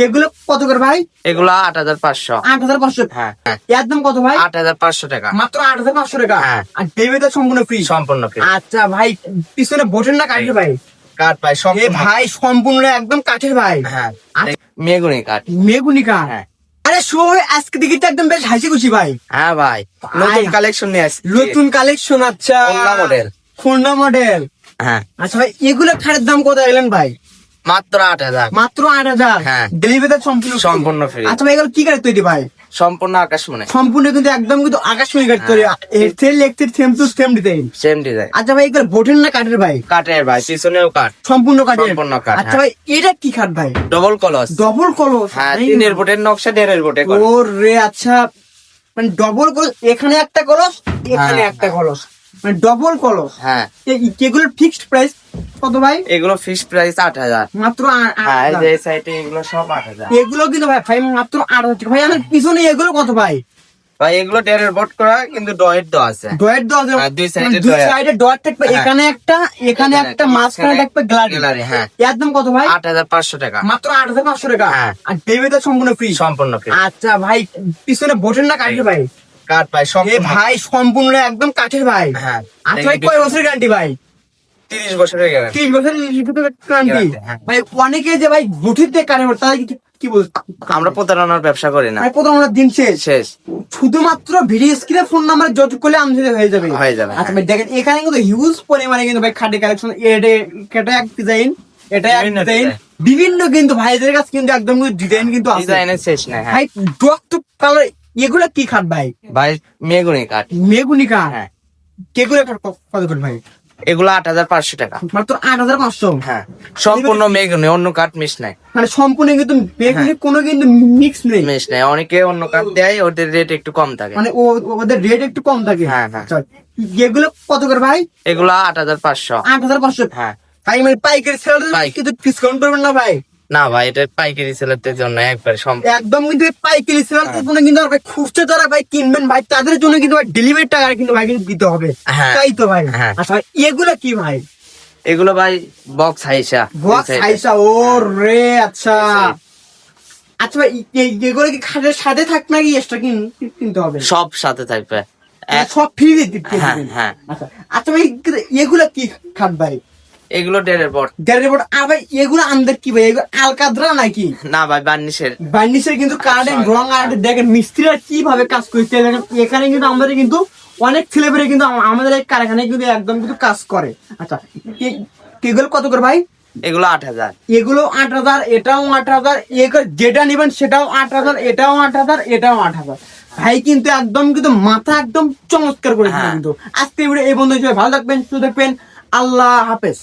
এগুলো কত করে ভাই? এগুলো আট হাজার পাঁচশো। আট হাজার পাঁচশো। হ্যাঁ। একদম কত ভাই? আট হাজার পাঁচশো টাকা। মাত্র আট হাজার পাঁচশো টাকা। হ্যাঁ। আর ডেলিভারিটা সম্পূর্ণ ফ্রি সম্পূর্ণ ফ্রি আচ্ছা ভাই পিছনে বোটের না কাঠের ভাই? কাঠ এ ভাই সম্পূর্ণ একদম কাঠের ভাই। হ্যাঁ। আচ্ছা। মেগুনি কাঠ। হ্যাঁ। আরে শুভ আজকে দিকে তো একদম বেশ হাসি খুশি ভাই। হ্যাঁ ভাই নতুন কালেকশন নিয়ে আসছি। নতুন কালেকশন আচ্ছা। model। খুলনা মডেল হ্যাঁ। আচ্ছা ভাই এগুলো খাটের দাম কত এলেন ভাই? মাত্র আট হাজার। মাত্র আট হাজার? হ্যাঁ। ডেলিভারি সম্পূর্ণ সম্পূর্ণ free। আচ্ছা ভাই এগুলো কি কাঠ তৈরি ভাই? সম্পূর্ণ আকাশ মনে সম্পূর্ণ কিন্তু একদম কিন্তু আকাশমণি কাঠ তৈরি। হ্যাঁ। এর sale same to same design same design আচ্ছা ভাই এগুলো বোটের না কাঠের ভাই? কাঠের ভাই পিছনেও কাঠ। সম্পূর্ণ কাঠের। সম্পূর্ণ কাঠ, আচ্ছা হ্যাঁ। ভাই এটা কি কাঠ ভাই? ডবল কলস ডবল কলস হ্যাঁ তিনের বোটের নকশা দেড়ের বোটে রে আচ্ছা। মানে ডবল কলস এখানে একটা কলস এখানে হ্যাঁ, একটা কলস মানে ডবল কলস হ্যাঁ। এগুলোর ফিক্সড প্রাইস কত ভাই? এগুলো ফিক্স প্রাইস আট হাজার। মাত্র হ্যাঁ যে এগুলো সব আট হাজার। এগুলো কিন্তু ভাই ভাই মাত্র আট হাজার টাকা। ভাই আমার পিছনে এগুলো কত ভাই? ভাই এগুলো দেড়ের বোট করা কিন্তু ডয়ের দো আছে। ডয়ের দেওয়া আছে। হ্যাঁ, দুই এ মানে দুই সাইডে ডট থাকবে। হ্যাঁ। এখানে একটা এখানে একটা মাঝখানে থাকবে গ্লারি হ্যাঁ। এর দাম কত ভাই? আট হাজার পাঁচশো টাকা। মাত্র আট হাজার পাঁচশো টাকা। হ্যাঁ। আর ডেলিভারিটা সম্পূর্ণ ফ্রি সম্পূর্ণ ফ্রি আচ্ছা ভাই পিছনে বোটের না কাঠের ভাই। কাঠ পাই এ সম্পূর্ণ ভাই সম্পূর্ণ একদম কাঠের ভাই। হ্যাঁ আচ্ছা ভাই কয় বছরের গ্যারান্টি ভাই? তিরিশ বছরের গ্যারান্টি তিরিশ বছরের গ্যারান্টি হ্যাঁ। ভাই অনেকে যে ভাই বুটির দিয়ে ভাই, তাদের কি- বল আমরা প্রতারণার ব্যবসা করি না। ভাই প্রথম দিন শেষ। শেষ। শুধুমাত্র ভিডিও স্ক্রিনে ফোন নাম্বার যোগাযোগ করলে আমাদের হয়ে যাবে। হয়ে যাবে, আচ্ছা ভাই দেখেন এখানে কিন্তু হিউজ পরিমাণে কিন্তু ভাই খাটি কালেকশন এটা এটা এক ডিজাইন এটা এক বিভিন্ন ডিজাইন বিভিন্ন কিন্তু ভাইদের কাছে কিন্তু একদম ডিজাইন কিন্তু আছে। ডিজাইনের শেষ নাই হ্যাঁ। ভাই ডক্ট কালার এগুলো কি খাট ভাই? ভাই মেগুনি কাঠ। মেগুনি কাঠ? হ্যাঁ। কেগুলো কাঠ কত করে ভাই? এগুলো আট হাজার পাঁচশো টাকা। মাত্র আট হাজার পাঁচশো? হ্যাঁ। সম্পূর্ণ মেগুনি অন্য কাঠ মিশ নাই। মানে সম্পূর্ণ কিন্তু বেগুনি কোনো কিন্তু মিক্স নেই। মিশ নাই। অনেকে অন্য কাঠ দেয় ওদের রেট একটু কম থাকে। মানে ওদের রেট একটু কম থাকে। হ্যাঁ, হ্যাঁ। এগুলো কত করে ভাই? এগুলো আট হাজার পাঁচশো। আট হাজার পাঁচশো। হ্যাঁ। ভাই মানে পাইকারি সেল কিন্তু ডিসকাউন্ট করবেন না ভাই। না ভাই এটা পাইকারি সেলারদের জন্য একবার একদম কিন্তু পাইকারি সেল কোনো কিন্তু আর ভাই খুচরা যারা ভাই কিনবেন ভাই তাদের জন্য কিন্তু ভাই ডেলিভারি টাকা কিন্তু ভাই কিন্তু দিতে হবে। হ্যাঁ। তাই তো ভাই? হ্যাঁ। আচ্ছা ভাই, এগুলো কি ভাই? এগুলো ভাই বক্স হাইসা। বক্স। আইসা ও রে আচ্ছা। আচ্ছা ভাই এগুলো কি খাটের সাথে থাক নাকি এক্সট্রা কিনতে হবে? সব সাথে থাকবে। সব ফ্রি দিতে হ্যাঁ হ্যাঁ। আচ্ছা আচ্ছা ভাই এগুলো কি খাট ভাই? এগুলো দেড়ের পর দেড় বোর্ড আর ভাই এগুলো আমাদের কি ভাই? এগুলো আলকাদ্রা নাকি? না ভাই বার্নিশের বার্নিশের কিন্তু কার্ডেন রং আর দেখেন মিস্ত্রিরা কীভাবে কাজ দেখেন এখানে কিন্তু আমাদের কিন্তু অনেক ছেলেপেলে কিন্তু আমাদের এই কারখানায় কিন্তু একদম কিন্তু কাজ করে। আচ্ছা এগুলো কত করে ভাই? এগুলো আট হাজার। এগুলো আট হাজার এটাও আট হাজার যেটা নেবেন সেটাও আট হাজার এটাও আট হাজার এটাও আট হাজার। ভাই কিন্তু একদম কিন্তু মাথা একদম চমৎকার করে হ্যাঁ। কিন্তু। আজকে এই এই বন্ধু হিসেবে ভালো থাকবেন সুস্থ থাকবেন। আল্লাহ হাফেজ।